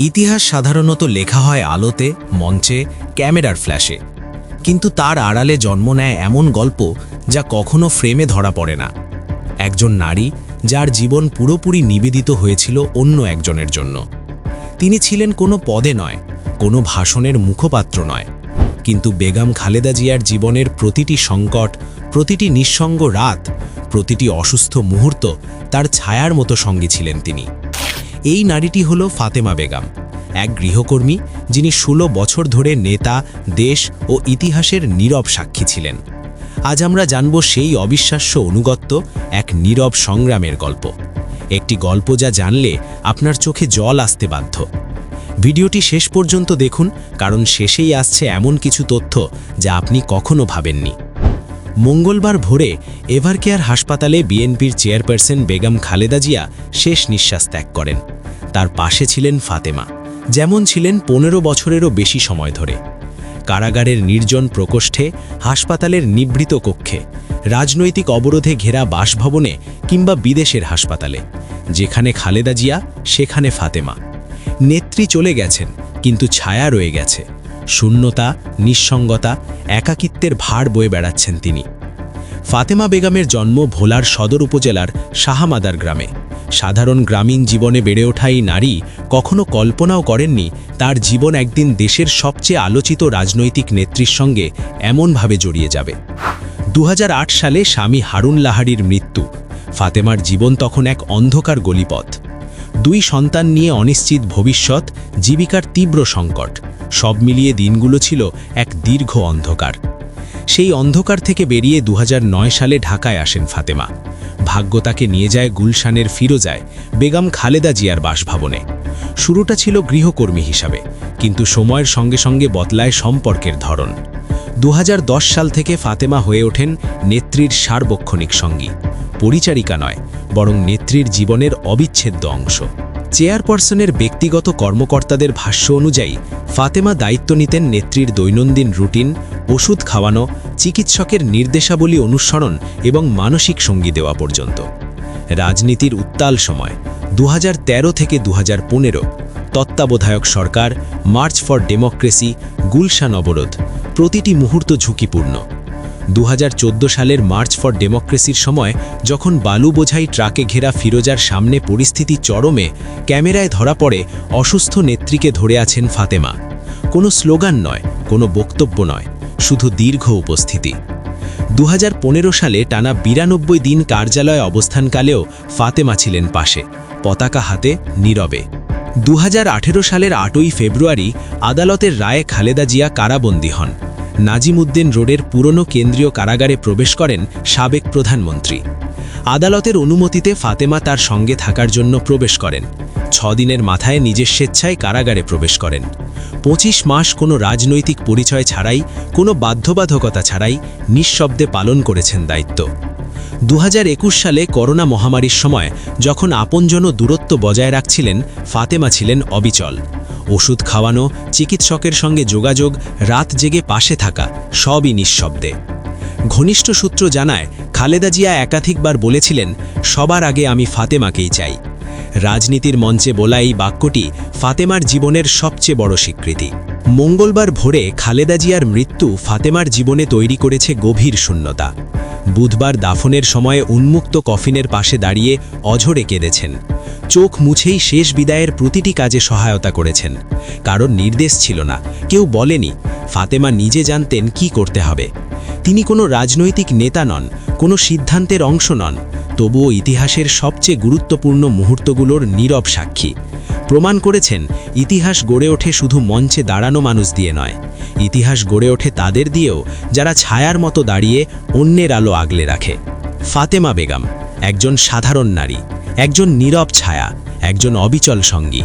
ইতিহাস সাধারণত লেখা হয় আলোতে, মঞ্চে, ক্যামেরার ফ্ল্যাশে। কিন্তু তার আড়ালে জন্ম নেয় এমন গল্প যা কখনো ফ্রেমে ধরা পড়ে না। একজন নারী যার জীবন পুরোপুরি নিবেদিত হয়েছিল অন্য একজনের জন্য। তিনি ছিলেন কোনো পদে নয়, কোনো ভাষণের মুখপাত্র নয়। কিন্তু বেগম খালেদা জিয়ার জীবনের প্রতিটি সংকট, প্রতিটি নিঃসঙ্গ রাত, প্রতিটি অসুস্থ মুহূর্ত তার ছায়ার মতো সঙ্গী ছিলেন তিনি। এই নারীটি হল ফাতেমা বেগম, এক গৃহকর্মী যিনি ষোলো বছর ধরে নেতা, দেশ ও ইতিহাসের নীরব সাক্ষী ছিলেন। আজ আমরা জানব সেই অবিশ্বাস্য অনুগত্য এক নীরব সংগ্রামের গল্প। একটি গল্প যা জানলে আপনার চোখে জল আসতে বাধ্য। ভিডিওটি শেষ পর্যন্ত দেখুন, কারণ শেষেই আসছে এমন কিছু তথ্য যা আপনি কখনো ভাবেননি। মঙ্গলবার ভোরে এভারকেয়ার হাসপাতালে বিএনপির চেয়ারপারসন বেগম খালেদা জিয়া শেষ নিঃশ্বাস ত্যাগ করেন। তার পাশে ছিলেন ফাতেমা, যেমন ছিলেন পনেরো বছরেরও বেশি সময় ধরে। কারাগারের নির্জন প্রকোষ্ঠে, হাসপাতালের নিভৃত কক্ষে, রাজনৈতিক অবরোধে ঘেরা বাসভবনে কিংবা বিদেশের হাসপাতালে, যেখানে খালেদা জিয়া, সেখানে ফাতেমা। নেত্রী চলে গেছেন, কিন্তু ছায়া রয়ে গেছে। শূন্যতা, নিঃসঙ্গতা, একাকিত্বের ভার বয়ে বেড়াচ্ছেন তিনি। ফাতেমা বেগমের জন্ম ভোলার সদর উপজেলার শাহামাদার গ্রামে। সাধারণ গ্রামীণ জীবনে বেড়ে ওঠা এই নারী কখনো কল্পনাও করেননি তার জীবন একদিন দেশের সবচেয়ে আলোচিত রাজনৈতিক নেত্রীর সঙ্গে এমনভাবে জড়িয়ে যাবে। দু হাজার আট সালে স্বামী হারুন লাহারির মৃত্যু। ফাতেমার জীবন তখন এক অন্ধকার গলিপথ। দুই সন্তান নিয়ে অনিশ্চিত ভবিষ্যৎ, জীবিকার তীব্র সংকট। সব মিলিয়ে দিনগুলো ছিল এক দীর্ঘ অন্ধকার। সেই অন্ধকার থেকে বেরিয়ে দুহাজার নয় সালে ঢাকায় আসেন ফাতেমা। ভাগ্য তাকে নিয়ে যায় গুলশানের ফিরোজায়, বেগম খালেদা জিয়ার বাসভবনে। শুরুটা ছিল গৃহকর্মী হিসাবে, কিন্তু সময়ের সঙ্গে সঙ্গে বদলায় সম্পর্কের ধরন। দু হাজার দশ সাল থেকে ফাতেমা হয়ে ওঠেন নেত্রীর সার্বক্ষণিক সঙ্গী, পরিচারিকা নয় বরং নেত্রীর জীবনের অবিচ্ছেদ্য অংশ। চেয়ারপারসনের ব্যক্তিগত কর্মকর্তাদের ভাষ্য অনুযায়ী, ফাতেমা দায়িত্ব নিতেন নেত্রীর দৈনন্দিন রুটিন, ওষুধ খাওয়ানো, চিকিৎসকের নির্দেশাবলী অনুসরণ এবং মানসিক সঙ্গী দেওয়া পর্যন্ত। রাজনীতির উত্তাল সময়, দুহাজার তেরো থেকে দুহাজার পনেরো, তত্ত্বাবধায়ক সরকার, মার্চ ফর ডেমোক্রেসি, গুলশান অবরোধ, প্রতিটি মুহূর্ত ঝুঁকিপূর্ণ। দু হাজার চোদ্দ সালের মার্চ ফর ডেমোক্রেসির সময়, যখন বালু বোঝাই ট্রাকে ঘেরা ফিরোজার সামনে পরিস্থিতি চরমে, ক্যামেরায় ধরা পড়ে অসুস্থ নেত্রীকে ধরে আছেন ফাতেমা। কোনো স্লোগান নয়, কোনো বক্তব্য নয়, শুধু দীর্ঘ উপস্থিতি। দুহাজার পনেরো সালে টানা বিরানব্বই দিন কার্যালয়ে অবস্থানকালেও ফাতেমা ছিলেন পাশে, পতাকা হাতে, নীরবে। দুহাজার আঠেরো সালের আটই ফেব্রুয়ারি আদালতের রায়ে খালেদা জিয়া কারাবন্দী হন। নাজিমুদ্দিন রোডের পুরনো কেন্দ্রীয় কারাগারে প্রবেশ করেন সাবেক প্রধানমন্ত্রী। আদালতের অনুমতিতে ফাতেমা তার সঙ্গে থাকার জন্য প্রবেশ করেন। ছদিনের মাথায় নিজের স্বেচ্ছায় কারাগারে প্রবেশ করেন। পঁচিশ মাস কোনো রাজনৈতিক পরিচয় ছাড়াই, কোনো বাধ্যবাধকতা ছাড়াই নিঃশব্দে পালন করেছেন দায়িত্ব। দু হাজার একুশ সালে করোনা মহামারীর সময় যখন আপনজন দূরত্ব বজায় রাখছিলেন, ফাতেমা ছিলেন অবিচল। ওষুধ খাওয়ানো, চিকিৎসকের সঙ্গে যোগাযোগ, রাত জেগে পাশে থাকা, সবই নিঃশব্দে। ঘনিষ্ঠ সূত্র জানায়, খালেদা জিয়া একাধিকবার বলেছিলেন, সবার আগে আমি ফাতেমাকেই চাই। রাজনীতির মঞ্চে বলা এই বাক্যটি ফাতেমার জীবনের সবচেয়ে বড় স্বীকৃতি। মঙ্গলবার ভোরে খালেদা জিয়ার মৃত্যু ফাতেমার জীবনে তৈরি করেছে গভীর শূন্যতা। বুধবার দাফনের সময়ে উন্মুক্ত কফিনের পাশে দাঁড়িয়ে অঝরে কেঁদেছেন। চোখ মুছেই শেষ বিদায়ের প্রতিটি কাজে সহায়তা করেছেন। কারণ নির্দেশ ছিল না। কেউ বলেনি, ফাতেমা নিজে জানতেন কি করতে হবে। তিনি কোনো রাজনৈতিক নেতা নন, কোনো সিদ্ধান্তের অংশ নন। তবুও ইতিহাসের সবচেয়ে গুরুত্বপূর্ণ মুহূর্তগুলোর নীরব সাক্ষী। প্রমাণ করেছেন, ইতিহাস গড়ে ওঠে শুধু মঞ্চে দাঁড়ানো মানুষ দিয়ে নয়। ইতিহাস গড়ে ওঠে তাদের দিয়েও, যারা ছায়ার মতো দাঁড়িয়ে অন্যের আলো আগলে রাখে। ফাতেমা বেগম, একজন সাধারণ নারী, একজন নীরব ছায়া, একজন অবিচল সঙ্গী।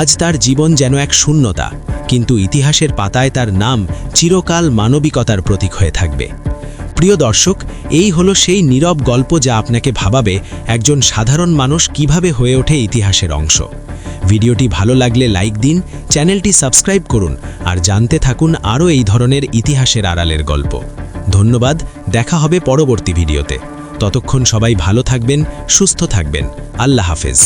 আজ তার জীবন যেন এক শূন্যতা, কিন্তু ইতিহাসের পাতায় তার নাম চিরকাল মানবিকতার প্রতীক হয়ে থাকবে। প্রিয় দর্শক, এই হলো সেই নীরব গল্প যা আপনাকে ভাবাবে একজন সাধারণ মানুষ কীভাবে হয়ে ওঠে ইতিহাসের অংশ। ভিডিওটি ভালো লাগলে লাইক দিন, চ্যানেলটি সাবস্ক্রাইব করুন, আর জানতে থাকুন আরও এই ধরনের ইতিহাসের আড়ালের গল্প। ধন্যবাদ, দেখা হবে পরবর্তী ভিডিওতে। ততক্ষণ সবাই ভালো থাকবেন, সুস্থ থাকবেন। আল্লাহ হাফেজ।